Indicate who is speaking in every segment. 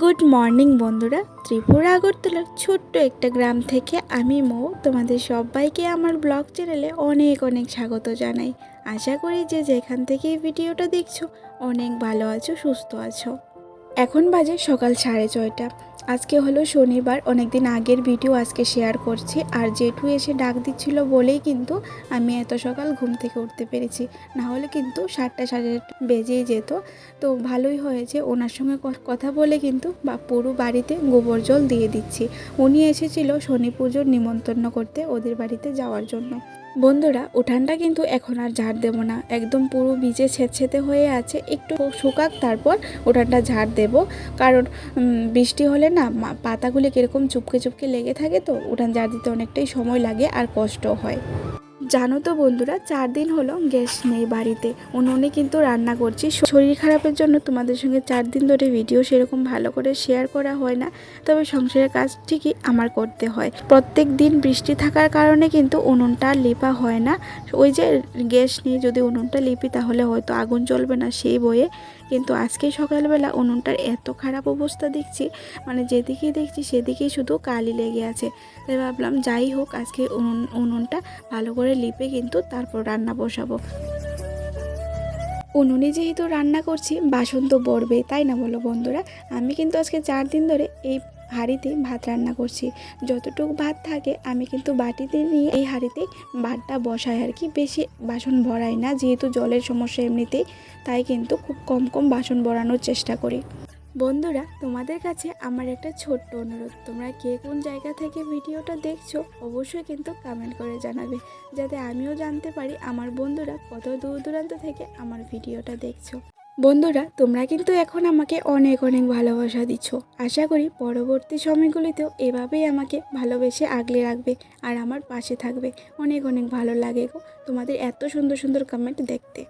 Speaker 1: Good morning বন্ধুরা। ত্রিপুরা আগরতলার ছোট্ট একটা গ্রাম থেকে আমি মো। তোমাদের সবাইকে আমার ব্লগ চ্যানেলে অনেক অনেক স্বাগত জানাই। আশা করি যে যেখান থেকে ভিডিওটা দেখছ, অনেক ভালো আছো, সুস্থ আছো। এখন বাজে সকাল সাড়ে ছয়টা। আজকে হলো শনিবার অনেক দিন আগের ভিডিও আজকে শেয়ার করছি। আর জেঠু এসে ডাক দিচ্ছিল বলেই কিন্তু আমি এত সকাল ঘুম থেকে উঠতে পেরেছি। না হলে কিন্তু সাতটা সাড়ে বেজেই যেত। তো ভালোই হয়েছে। ওনার সঙ্গে কথা বলে কিন্তু বা পুরো বাড়িতে গোবর জল দিয়ে দিচ্ছি। উনি এসেছিল শনি পুজোর নিমন্ত্রণ করতে ওদের বাড়িতে যাওয়ার জন্য। বন্ধুরা, উঠানটা কিন্তু এখন আর ঝাড় দেবো না। একদম পুরো ভিজে ছেঁচেতে হয়ে আছে। একটু শুকাক, তারপর উঠানটা ঝাড় দেব। কারণ বৃষ্টি হলে না পাতাগুলি কীরকম চুপকে চুপকে লেগে থাকে তো, উঠান ঝাড় দিতে অনেকটাই সময় লাগে আর কষ্ট হয়। জানো তো বন্ধুরা, চার দিন হলো গ্যাস নেই বাড়িতে। উনুনে কিন্তু রান্না করছি। শরীর খারাপের জন্য তোমাদের সঙ্গে চার দিন ধরে ভিডিও সেরকম ভালো করে শেয়ার করা হয় না। তবে সংসারের কাজ ঠিকই আমার করতে হয়। প্রত্যেক দিন বৃষ্টি থাকার কারণে কিন্তু উনুনটা লিপা হয় না। ওই যে গ্যাস নিয়ে যদি উনুনটা লিপি, তাহলে হয়তো আগুন জ্বলবে না সেই বয়ে কিন্তু আজকে সকালবেলা উনুনটার এত খারাপ অবস্থা দেখছি মানে যেদিকেই দেখছি সেদিকেই শুধু কালি লেগে আছে। তাই ভাবলাম যাই হোক, আজকে উনুন উনুনটা ভালো করে লিপে কিন্তু তারপর রান্না বসাবো। উনুনে যেহেতু রান্না করছি, বাসন তো পড়বে তাই না বলো বন্ধুরা? আমি কিন্তু আজকে চার দিন ধরে এই হাঁড়িতে ভাত রান্না করছি। যতটুকু ভাত থাকে, আমি কিন্তু বাটিতে নিয়ে এই হাঁড়িতে ভাতটা বসাই আর কি। বেশি বাসন ভরাই না, যেহেতু জলের সমস্যা এমনিতেই, তাই কিন্তু খুব কম কম বাসন ভরানোর চেষ্টা করি। বন্ধুরা, তোমাদের কাছে আমার একটা ছোট্ট অনুরোধ। তোমরা কে কোন জায়গা থেকে ভিডিওটা দেখছ, অবশ্যই কিন্তু কমেন্ট করে জানাবে, যাতে আমিও জানতে পারি আমার বন্ধুরা কত দূর দূরান্ত থেকে আমার ভিডিওটা দেখছ। বন্ধুরা, তোমরা কিন্তু এখন আমাকে অনেক অনেক ভালোবাসা দিচ্ছ আশা করি পরবর্তী সময়গুলিতেও এভাবেই আমাকে ভালোবেসে আগলে রাখবে আর আমার পাশে থাকবে। অনেক অনেক ভালো লাগে গো তোমাদের এত সুন্দর সুন্দর কমেন্ট দেখতে।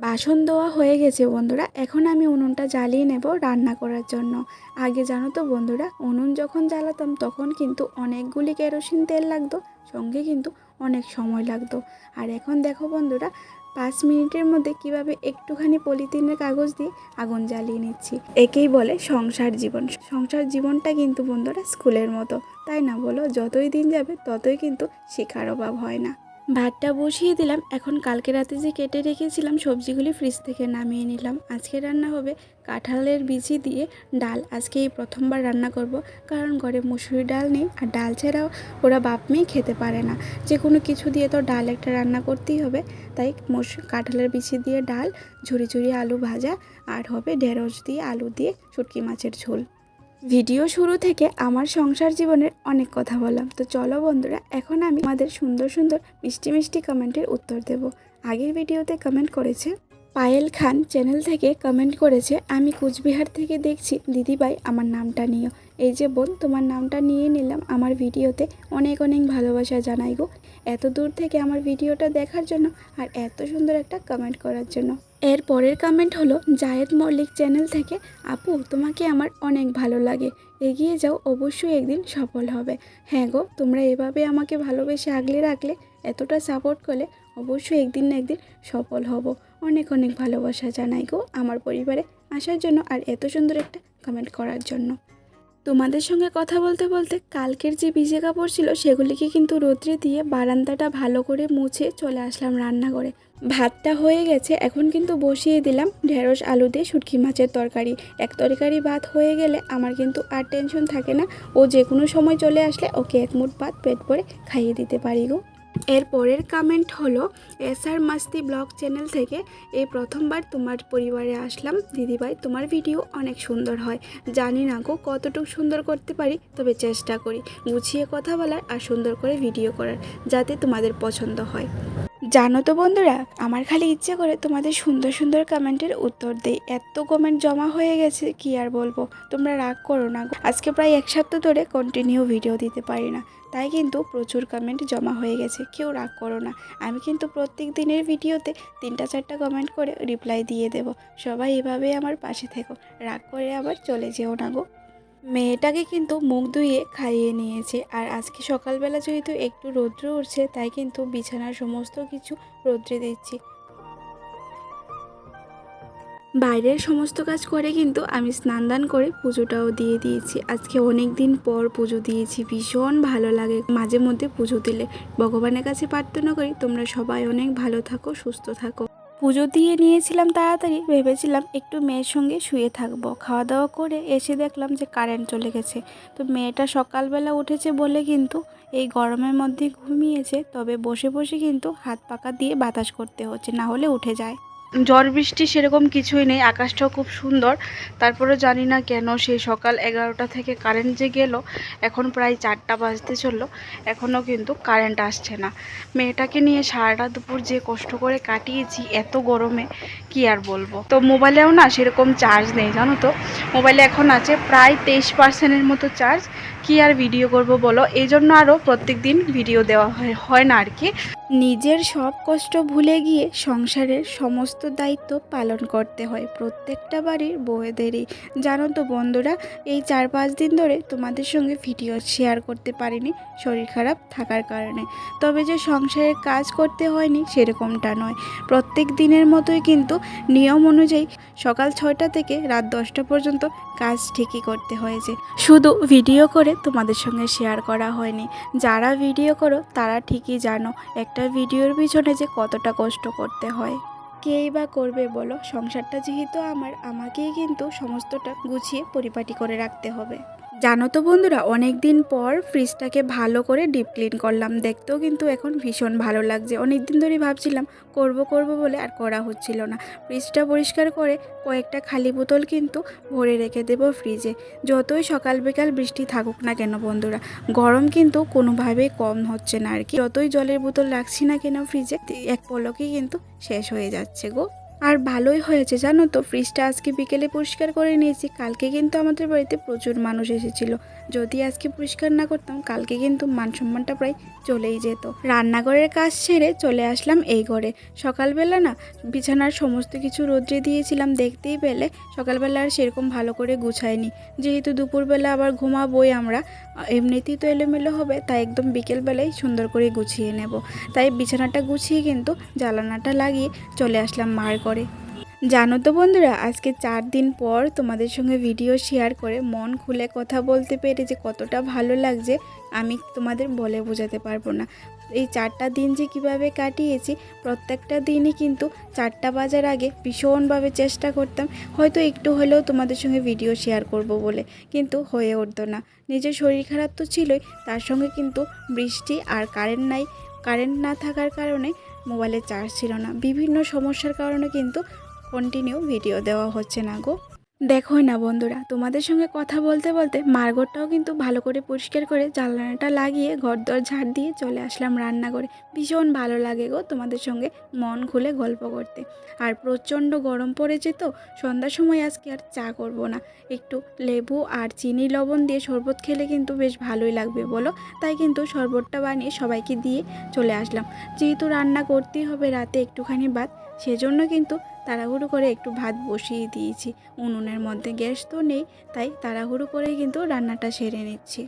Speaker 1: বাসন দেওয়া হয়ে গেছে বন্ধুরা। এখন আমি উনুনটা জ্বালিয়ে নেব রান্না করার জন্য। আগে জানো তো বন্ধুরা, উনুন যখন জ্বালাতাম তখন কিন্তু অনেকগুলি কেরোসিন তেল লাগতো, সঙ্গে কিন্তু অনেক সময় লাগতো। আর এখন দেখো বন্ধুরা, পাঁচ মিনিটের মধ্যে কীভাবে একটুখানি পলিথিনের কাগজ দিয়ে আগুন জ্বালিয়ে নিচ্ছি। একেই বলে সংসার জীবন। সংসার জীবনটা কিন্তু বন্ধুরা স্কুলের মতো। তাই না বলো? যতই দিন যাবে ততই কিন্তু শেখার অভাব হয় না। ভাতটা বসিয়ে দিলাম। এখন কালকে রাতে যে কেটে রেখেছিলাম, সবজিগুলি ফ্রিজ থেকে নামিয়ে নিলাম। আজকে রান্না হবে কাঁঠালের বিচি দিয়ে ডাল। আজকে এই প্রথমবার রান্না করব, কারণ ঘরে মুসুরি ডাল নেই। আর ডাল ছাড়াও ওরা বাপ মেয়ে খেতে পারে না। যে কোনো কিছু দিয়ে তো ডাল একটা রান্না করতেই হবে। তাই মসুর কাঁঠালের বিচি দিয়ে ডাল, ঝুরি ঝুরি আলু ভাজা, আর হবে ঢেঁড়স দিয়ে আলু দিয়ে শুটকি মাছের ঝোল। ভিডিও শুরু থেকে আমার সংসার জীবনের অনেক কথা বললাম। তো চলো বন্ধুরা, এখন আমি আমাদের সুন্দর সুন্দর মিষ্টি মিষ্টি কমেন্টের উত্তর দেব। আগের ভিডিওতে কমেন্ট করেছে পায়েল খান চ্যানেল থেকে কমেন্ট করেছে, আমি কুচবিহার থেকে দেখছি, দিদিভাই, আমার নামটা নিও। এই যে বোন, তোমার নামটা নিয়ে নিলাম। আমার ভিডিওতে অনেক অনেক ভালোবাসা জানাই গো। এত দূর থেকে আমার ভিডিওটা দেখার জন্য আর এত সুন্দর একটা কমেন্ট করার জন্য। এর পরের কমেন্ট হলো, জায়েদ মল্লিক চ্যানেল থেকে, আপু, তোমাকে আমার অনেক ভালো লাগে। এগিয়ে যাও, অবশ্যই একদিন সফল হবে। হ্যাঁ গো, তোমরা এভাবে আমাকে ভালোবেসে আগলে রাখলে, এতটা সাপোর্ট করলে, অবশ্যই একদিন না একদিন সফল হব। অনেক অনেক ভালোবাসা জানাই গো আমার পরিবারে আসার জন্য আর এত সুন্দর একটা কমেন্ট করার জন্য। তোমাদের সঙ্গে কথা বলতে বলতে কালকের যে ভিজে কাপড় ছিল সেগুলিকে কিন্তু রোদ্রে দিয়ে বারান্দাটা ভালো করে মুছে চলে আসলাম রান্নাঘরে। ভাতটা হয়ে গেছে, এখন কিন্তু বসিয়ে দিলাম ঢেঁড়স, আলু দিয়ে শুটকি মাছের তরকারি। এক তরকারি ভাত হয়ে গেলে আমার কিন্তু আর টেনশন থাকে না। ও যে কোনো সময় চলে আসলে ওকে এক মুঠ ভাত পেট ভরে খাইয়ে দিতে পারি গো। এর পরের কমেন্ট হলো, এস আর মাস্তি ব্লগ চ্যানেল থেকে এই প্রথমবার তোমার পরিবারে আসলাম। দিদিভাই, তোমার ভিডিও অনেক সুন্দর হয়। জানি না গো কতটুকু সুন্দর করতে পারি, তবে চেষ্টা করি। গুছিয়ে কথা বলার আর সুন্দর করে ভিডিও করার, যাতে তোমাদের পছন্দ হয়। জানো তো বন্ধুরা, আমার খালি ইচ্ছে করে তোমাদের সুন্দর সুন্দর কমেন্টের উত্তর দেই। এত কমেন্ট জমা হয়ে গেছে, কি আর বলব? তোমরা রাগ করো না। আজকে প্রায় এক সপ্তাহ ধরে কন্টিনিউ ভিডিও দিতে পারি না। তাই কিন্তু প্রচুর কমেন্ট জমা হয়ে গেছে, কেউ রাগ করো না। আমি কিন্তু প্রত্যেক দিনের ভিডিওতে তিনটা চারটা কমেন্ট করে রিপ্লাই দিয়ে দেব। সবাই এভাবেই আমার পাশে থেকো। রাগ করে আবার চলে যেও না গো। মেয়েটাকে কিন্তু মুখ ধুইয়ে খাইয়ে নিয়েছে। আর আজকে সকালবেলা যেহেতু একটু রৌদ্র উঠছে, তাই কিন্তু বিছানার সমস্ত কিছু রৌদ্রে দিচ্ছি। বাইরের সমস্ত কাজ করে কিন্তু আমি স্নান দান করে পুজোটাও দিয়ে দিয়েছি। আজকে অনেক দিন পর পুজো দিয়েছি, ভীষণ ভালো লাগে মাঝে মধ্যে পুজো দিলে। ভগবানের কাছে প্রার্থনা করি তোমরা সবাই অনেক ভালো থাকো, সুস্থ থাকো। পুজো দিয়ে নিয়েছিলাম তাড়াতাড়ি, ভেবেছিলাম একটু মেয়ের সঙ্গে শুয়ে থাকব। খাওয়া দাওয়া করে এসে দেখলাম যে কারেন্ট চলে গেছে। তো মেয়েটা সকালবেলা উঠেছে বলে কিন্তু এই গরমের মধ্যে ঘুমিয়েছে, তবে বসে বসে কিন্তু হাত পাকা দিয়ে বাতাস করতে হচ্ছে, না হলে উঠে যায়। ঝড় বৃষ্টি সেরকম কিছুই নেই, আকাশটাও খুব সুন্দর। তারপরে জানি না কেন সেই সকাল এগারোটা থেকে কারেন্ট যে গেল, এখন প্রায় চারটা বাজতে চলল, এখনও কিন্তু কারেন্ট আসছে না। মেয়েটাকে নিয়ে সারাটা দুপুর যে কষ্ট করে কাটিয়েছি এত গরমে, কি আর বলব? তো মোবাইলেও না সেরকম চার্জ নেই, জানো তো? মোবাইলে এখন আছে প্রায় তেইশ পার্সেন্টের মতো চার্জ কি আর ভিডিও করব বলো? এই জন্য আরও প্রত্যেক দিন ভিডিও দেওয়া হয় হয় না আর কি। নিজের সব কষ্ট ভুলে গিয়ে সংসারের সমস্ত দায়িত্ব পালন করতে হয় প্রত্যেকটা বাড়ির বউয়েদেরই। জানো তো বন্ধুরা, এই চার পাঁচ দিন ধরে তোমাদের সঙ্গে ভিডিও শেয়ার করতে পারিনি, শরীর খারাপ থাকার কারণে। তবে যে সংসারের কাজ করতে হয়নি সেরকমটা নয়। প্রত্যেক দিনের মতোই কিন্তু নিয়ম অনুযায়ী সকাল ছয়টা থেকে রাত দশটা পর্যন্ত কাজ ঠিকই করতে হয়েছে। শুধু ভিডিও করে তোমাদের সঙ্গে শেয়ার করা হয়নি। যারা ভিডিও করো তারা ঠিকই জানো একটা ভিডিওর পিছনে যে কতটা কষ্ট করতে হয়। কেই বা করবে বলো? সংসারটা যেহেতু আমার, আমাকেই কিন্তু সমস্তটা গুছিয়ে পরিপাটি করে রাখতে হবে। জানো তো বন্ধুরা অনেক দিন পর ফ্রিজটাকে ভালো করে ডিপ ক্লিন করলাম। দেখতেও কিন্তু এখন ভীষণ ভালো লাগছে। অনেক দিন ধরেই ভাবছিলাম, করব করব বলে আর করা হচ্ছিল না। ফ্রিজটা পরিষ্কার করে কয়েকটা খালি বোতল কিন্তু ভরে রেখে দেবো ফ্রিজে যতই সকাল বিকাল বৃষ্টি থাকুক না কেন বন্ধুরা, গরম কিন্তু কোনোভাবেই কম হচ্ছে না আর কি। যতই জলের বোতল রাখছি না কেন ফ্রিজে এক পলকেই কিন্তু শেষ হয়ে যাচ্ছে গো। আর ভালোই হয়েছে, জানো তো? ফ্রিজটা আজকে বিকেলে পরিষ্কার করে নিয়েছি, কালকে কিন্তু আমাদের বাড়িতে প্রচুর মানুষ এসেছিল। যদি আজকে পরিষ্কার না করতাম, কালকে কিন্তু মান সম্মানটা প্রায় চলেই যেত। রান্নাঘরের কাজ ছেড়ে চলে আসলাম এই ঘরে। সকালবেলা না, বিছানার সমস্ত কিছু রোদ্রে দিয়েছিলাম, দেখতেই পেলে সকালবেলা আর সেরকম ভালো করে গুছায়নি যেহেতু দুপুরবেলা আবার ঘুমাবোই আমরা এমনিতেই তো এলোমেলো হবে, তাই একদম বিকেলবেলায় সুন্দর করে গুছিয়ে নেব। তাই বিছানাটা গুছিয়ে কিন্তু জ্বালানাটা লাগিয়ে চলে আসলাম মার করে জানো তো বন্ধুরা, আজকে চার দিন পর তোমাদের সঙ্গে ভিডিও শেয়ার করে মন খুলে কথা বলতে পেরে যে কতটা ভালো লাগছে, আমি তোমাদের বলে বোঝাতে পারব না। এই চারটা দিন যে কীভাবে কাটিয়েছি, প্রত্যেকটা দিনই কিন্তু চারটা বাজার আগে ভীষণভাবে চেষ্টা করতাম, হয়তো একটু হলেও তোমাদের সঙ্গে ভিডিও শেয়ার করব বলে, কিন্তু হয়ে উঠতো না। নিজের শরীর খারাপ তো ছিলই, তার সঙ্গে কিন্তু বৃষ্টি আর কারেন্ট নাই কারেন্ট না থাকার কারণে মোবাইলে চার্জ ছিল না। বিভিন্ন সমস্যার কারণে কিন্তু কন্টিনিউ ভিডিও দেওয়া হচ্ছে না গো। দেখোই না বন্ধুরা, তোমাদের সঙ্গে কথা বলতে বলতে মার্গরটাও কিন্তু ভালো করে পরিষ্কার করে জানলাটা লাগিয়ে ঘর দর ঝাড় দিয়ে চলে আসলাম রান্না করে ভীষণ ভালো লাগে গো তোমাদের সঙ্গে মন খুলে গল্প করতে। আর প্রচণ্ড গরম পড়েছে তো, সন্ধ্যার সময় আজকে আর চা করব না। একটু লেবু আর চিনি লবণ দিয়ে শরবত খেলে কিন্তু বেশ ভালোই লাগবে বলো? তাই কিন্তু শরবতটা বানিয়ে সবাইকে দিয়ে চলে আসলাম। যেহেতু রান্না করতেই হবে রাতে একটুখানি ভাত, সেজন্য কিন্তু তাড়াহুড়ো করে একটু ভাত বসিয়ে দিয়েছি। উনুনের মধ্যে গ্যাস তো নেই, তাই তাড়াহুড়ো করে কিন্তু রান্নাটা সেরে নিচ্ছি।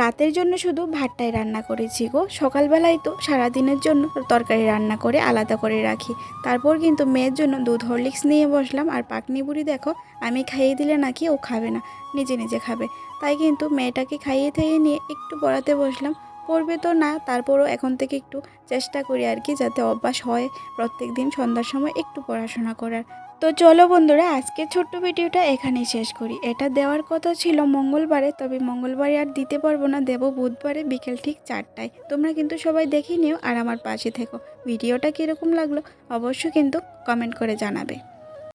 Speaker 1: রাতের জন্য শুধু ভাতটাই রান্না করেছি গো। সকালবেলায় তো সারাদিনের জন্য তরকারি রান্না করে আলাদা করে রাখি। তারপর কিন্তু মেয়ের জন্য দুধ হরলিক্স নিয়ে বসলাম। আর পাকনি বুড়ি দেখো, আমি খাইয়ে দিলে নাকি ও খাবে না, নিজে নিজে খাবে। তাই কিন্তু মেয়েটাকে খাইয়ে থাইয়ে নিয়ে একটু পড়াতে বসলাম। পড়বে তো না, তারপরও এখন থেকে একটু চেষ্টা করি আর কি যাতে অভ্যাস হয় প্রত্যেক দিন সন্ধ্যার সময় একটু পড়াশোনা করার। তো চলো বন্ধুরা আজকে ছোট্ট ভিডিওটা এখানেই শেষ করি। এটা দেওয়ার কথা ছিল মঙ্গলবারে, তবে মঙ্গলবারে আর দিতে পারব না, দেবো বুধবারে বিকেল ঠিক চারটায়। তোমরা কিন্তু সবাই দেখে নিও আর আমার পাশে থেকো। ভিডিওটা কীরকম লাগল অবশ্যই কিন্তু কমেন্ট করে জানাবে।